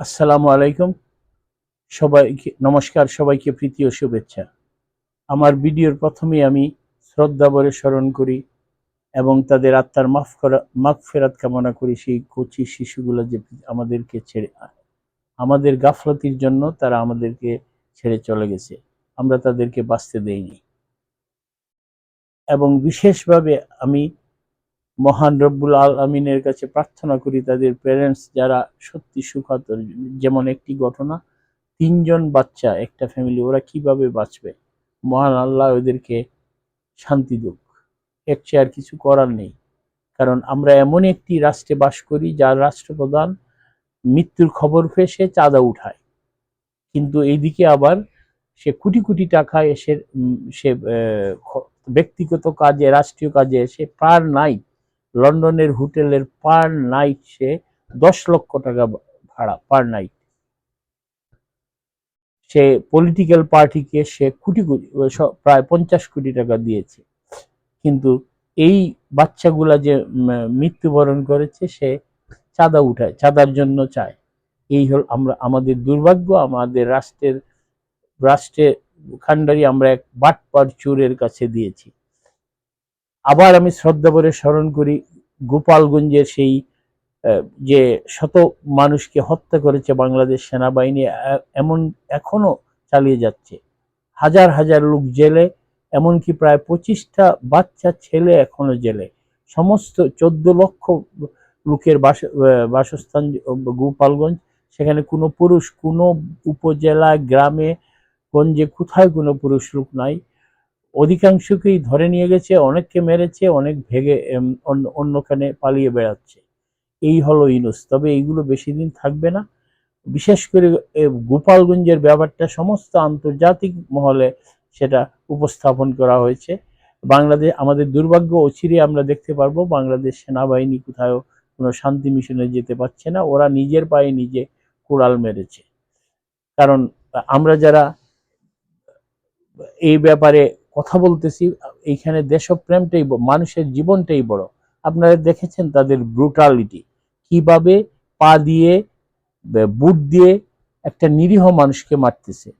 আসসালামু আলাইকুম। সবাইকে, নমস্কার, সবাইকে প্রীতি ও শুভেচ্ছা। আমার ভিডিওর প্রথমে আমি শ্রদ্ধা ভরে স্মরণ করি এবং তাদের আত্মার মাফ করা, মাফ ফেরাত কামনা করি সেই কচি শিশুগুলো যে আমাদেরকে ছেড়ে, আমাদের গাফলতির জন্য তারা আমাদেরকে ছেড়ে চলে গেছে। আমরা তাদেরকে বাঁচতে দেইনি। এবং বিশেষভাবে আমি মহান রব্বুল আলমিনের কাছে প্রার্থনা করি তাদের প্যারেন্টস যারা সত্যি সুখাতর যেমন একটি ঘটনা, তিনজন বাচ্চা, একটা ফ্যামিলি ওরা কীভাবে বাঁচবে? মহান আল্লাহ ওদেরকে শান্তি দুক। এর চেয়ে আর কিছু করার নেই। কারণ আমরা এমন একটি রাষ্ট্রে বাস করি, যার রাষ্ট্রপ্রধান মৃত্যুর খবর পেয়ে সে চাঁদা উঠায়। কিন্তু এইদিকে আবার সে কোটি কোটি টাকা এসে সে ব্যক্তিগত কাজে, রাষ্ট্রীয় কাজে সে পার নাইট লন্ডনের হোটেলের পার নাইট সে দশ লক্ষ টাকা ভাড়া পার নাইট। সে পলিটিক্যাল পার্টিকে সে কোটি কোটি প্রায় পঞ্চাশ কোটি টাকা দিয়েছে। কিন্তু এই বাচ্চাগুলা যে মৃত্যুবরণ করেছে, সে চাঁদা উঠায়, চাঁদার জন্য চায়। এই হল আমরা, আমাদের দুর্ভাগ্য, আমাদের রাষ্ট্রের রাষ্ট্রে খান্ডারি আমরা এক বাটপার চোরের কাছে দিয়েছি। আবার আমি শ্রদ্ধা ভরে স্মরণ করি গোপালগঞ্জের সেই যে শত মানুষকে হত্যা করেছে বাংলাদেশ সেনাবাহিনী এমন এখনও চালিয়ে যাচ্ছে। হাজার হাজার লোক জেলে, এমনকি প্রায় পঁচিশটা বাচ্চা ছেলে এখনও জেলে। সমস্ত চোদ্দ লক্ষ লোকের বাস বাসস্থান গোপালগঞ্জ, সেখানে কোনো পুরুষ, কোনো উপজেলা, গ্রামে, গঞ্জে, কোথায় কোনো পুরুষ লোক নাই। অধিকাংশকেই ধরে নিয়ে গেছে, অনেককে মেরেছে, অনেক ভেগে অন্য, অন্যখানে পালিয়ে বেড়াচ্ছে। এই হলো ইনুস। তবে এইগুলো বেশি দিন থাকবে না। বিশেষ করে গোপালগঞ্জের ব্যাপারটা সমস্ত আন্তর্জাতিক মহলে সেটা উপস্থাপন করা হয়েছে। বাংলাদেশ আমাদের দুর্ভাগ্য অচিরে আমরা দেখতে পারব, বাংলাদেশ সেনাবাহিনী কোথাও কোনো শান্তি মিশনে যেতে পারছে না। ওরা নিজের পায়ে নিজে কুড়াল মেরেছে। কারণ, আমরা যারা এই ব্যাপারে কথা বলতেছি, এইখানে দেশপ্রেমটাই মানুষের জীবনটাই বড়। আপনারা দেখেছেন তাদের ব্রুটালিটি কীভাবে পা দিয়ে বুট দিয়ে একটা নিরীহ মানুষকে মারতেছে।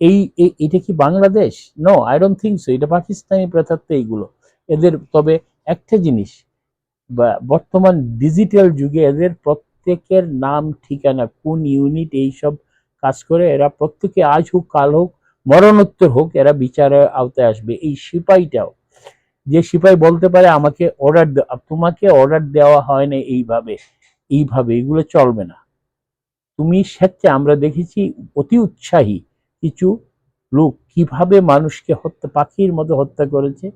এই এটা কি Bangladesh? No I don't think so এটা পাকিস্তানি প্রেতাত্ম এইগুলো। এদের, তবে একটা জিনিস, বা, বর্তমান ডিজিটাল যুগে এদের প্রত্যেকের নাম, ঠিকানা, কোন ইউনিট এইসব কাজ করে, এরা প্রত্যেকে আজ হোক, কাল হোক মরণোত্তর হোক, এরা বিচারের আওতায় আসবে। এই সিপাহীটাও যে সিপাহী বলতে পারে, আমাকে অর্ডার তোমাকে অর্ডার দেওয়া হয় না এইভাবে এইভাবে, এগুলো চলবে না। তুমি স্বেচ্ছা আমরা দেখেছি অতি উৎসাহী কিছু লোক কীভাবে মানুষকে হত্যা, পাখির মতো হত্যা করেছে।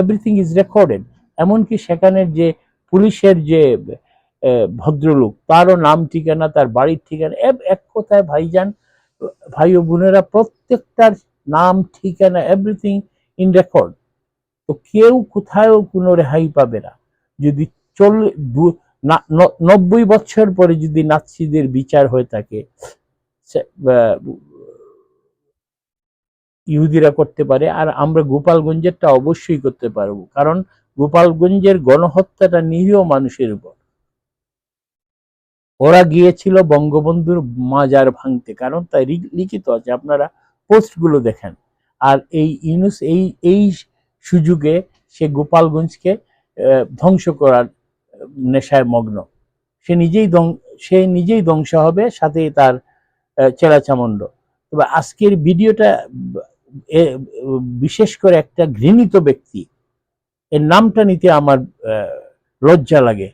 এভরিথিং ইজ রেকর্ডেড এমনকি সেখানের যে পুলিশের যে ভদ্রলোক, তারও নাম ঠিকানা, তার বাড়ির ঠিকানা এক কথায় ভাইজান ভাই ও বোনেরা প্রত্যেকটার নাম, ঠিকানা এভরিথিং ইন রেকর্ড তো কেউ কোথাও কোনো রেহাই পাবে না। যদি চল্লিশ নব্বই বছর পরে যদি নাৎসিদের বিচার হয়ে থাকে ইহুদিরা করতে পারে। আর আমরা গোপালগঞ্জেরটা অবশ্যই করতে পারব। কারণ গোপালগঞ্জের গণহত্যাটা নিরীহ মানুষের উপর। ওরা গিয়েছিল বঙ্গবন্ধুর মাজার ভাঙতে। কারণ তাই লিখিত আছে আপনারা পোস্টগুলো দেখেন। আর এই ইউনুস এই এই সুযোগে সে গোপালগঞ্জকে ধ্বংস করার নেশায় মগ্ন। সে নিজেই সে নিজেই ধ্বংস হবে সাথে তার আহ, চেলাচামুন্ড তবে আজকের ভিডিওটা বিশেষ করে একটা ঘৃণিত ব্যক্তি এর নামটা নিতে আমার লজ্জা লাগে।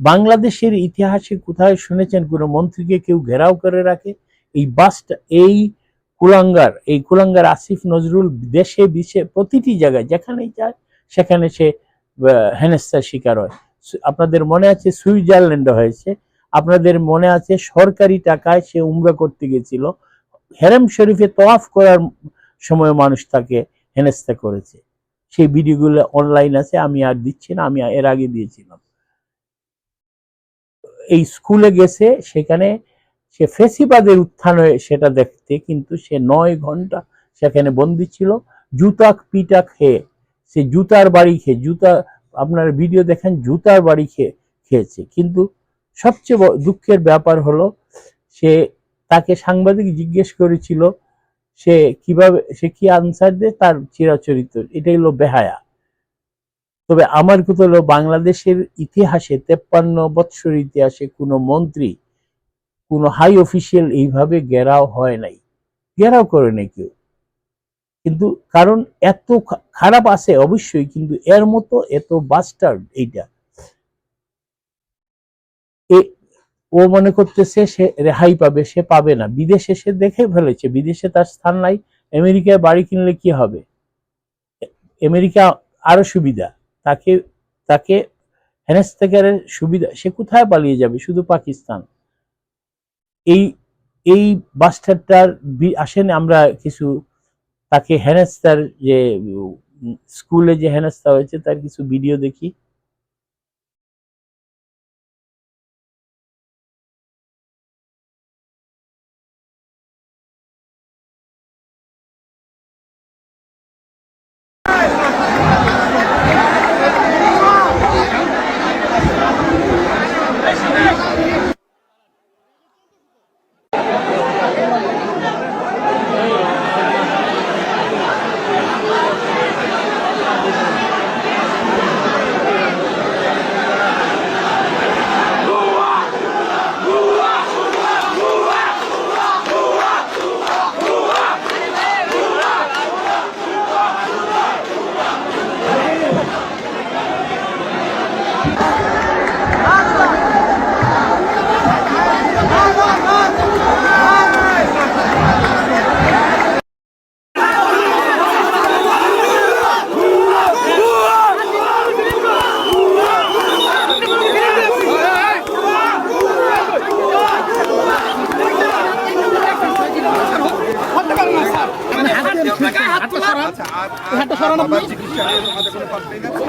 বাংলাদেশের ইতিহাসে কোথায় শুনেছেন কোনো মন্ত্রীকে কেউ ঘেরাও করে রাখে? এই বাসটা, এই কুলাঙ্গার এই কুলাঙ্গার আসিফ নজরুল দেশে বিশে প্রতিটি জায়গায়, যেখানেই যায় সেখানে সে হেনেস্তার শিকার হয়। আপনাদের মনে আছে সুইজারল্যান্ডে হয়েছে? আপনাদের মনে আছে সরকারি টাকায় সে উমরা করতে গেছিল? হেরেম শরীফে তোয়াফ করার সময় মানুষ তাকে হেনেস্তা করেছে। সেই ভিডিওগুলো অনলাইন আছে, আমি আর দিচ্ছি না, আমি এর আগে দিয়েছিলাম। এই স্কুলে গেছে, সেখানে সে ফেসিবাদের উত্থান হয়ে সেটা দেখতে কিন্তু সে নয় ঘণ্টা সেখানে বন্দি ছিল। জুতা পিটা খেয়ে, সে জুতার বাড়ি খেয়ে, জুতা, আপনার ভিডিও দেখেন, জুতার বাড়ি খেয়ে, খেয়েছে। কিন্তু সবচেয়ে দুঃখের ব্যাপার হলো, সে তাকে সাংবাদিক জিজ্ঞেস করেছিল, সে কীভাবে, সে কি আনসার দেয়? তার চিরাচরিত, এটাই হলো বেহায়া। তবে আমার কথা হলো, বাংলাদেশের ইতিহাসে তেপ্পান্ন বৎসর ইতিহাসে কোনো মন্ত্রী, কোনো হাই অফিসিয়াল এইভাবে ঘেরাও হয় নাই। গেরাও করে নাই কেউ। কিন্তু কারণ এত খারাপ আছে অবশ্যই, কিন্তু এর মতো এত বাস্টার্ড এইটা। ও মনে করতেছে সে রেহাই পাবে, সে পাবে না। বিদেশে সে দেখে ফেলেছে, বিদেশে তার স্থান নাই, আমেরিকায় বাড়ি কিনলে কি হবে? আমেরিকা আরও সুবিধা। তাকে তাকে হেনস্তেগারের সুবিধা, সে কোথায় পালিয়ে যাবে? শুধু পাকিস্তান। এই এই বাস্টারটার আসেন আমরা কিছু, তাকে হেনেস্তার যে স্কুলে যে হেনেস্তা হয়েছে, তার কিছু ভিডিও দেখি।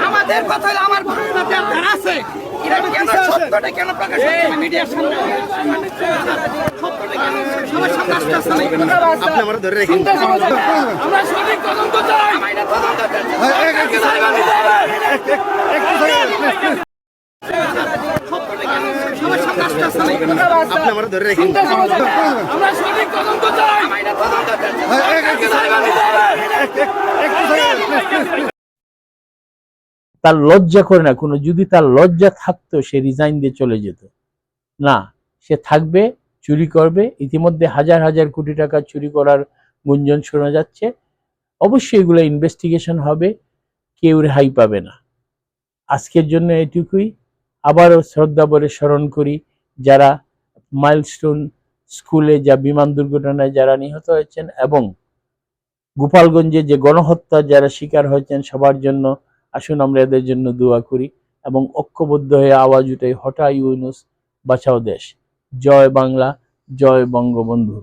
আমাদের কথা হলো আমার ঘটনাতে আপনার আছে। এটা কেন সত্যটা কেন প্রকাশ হচ্ছে? না মিডিয়ার সামনে। সত্যটা কেন সবার সামনে আসতেছে না আপনি আমার ধরে রেখেন। আমরা সঠিক তদন্ত চাই। তদন্ত চাই। সরকারকে দায়ভার নিতে হবে। সত্যটা কেন সবার সামনে আসতেছে না তার লজ্জা করে না, কোনো যদি তার লজ্জা থাকতো, সে রিজাইন দিয়ে চলে যেত। না, সে থাকবে, চুরি করবে, ইতিমধ্যে হাজার হাজার কোটি টাকা চুরি করার গুঞ্জন শোনা যাচ্ছে। অবশ্যই এগুলো ইনভেস্টিগেশন হবে, কেউ রেহাই পাবে না। আজকের জন্য এটুকুই। আবারও শ্রদ্ধা ভরে স্মরণ করি, যারা মাইলস্টোন স্কুলে যা বিমান দুর্ঘটনায় যারা নিহত হয়েছেন এবং গোপালগঞ্জে যে গণহত্যা যারা শিকার হয়েছেন সবার জন্য আসুন আমরা এদের জন্য দোয়া করি এবং ঐক্যবদ্ধ হয়ে আওয়াজ উঠাই, হঠাৎ ইউনুস, বাঁচাও দেশ। জয় বাংলা, জয় বঙ্গবন্ধু।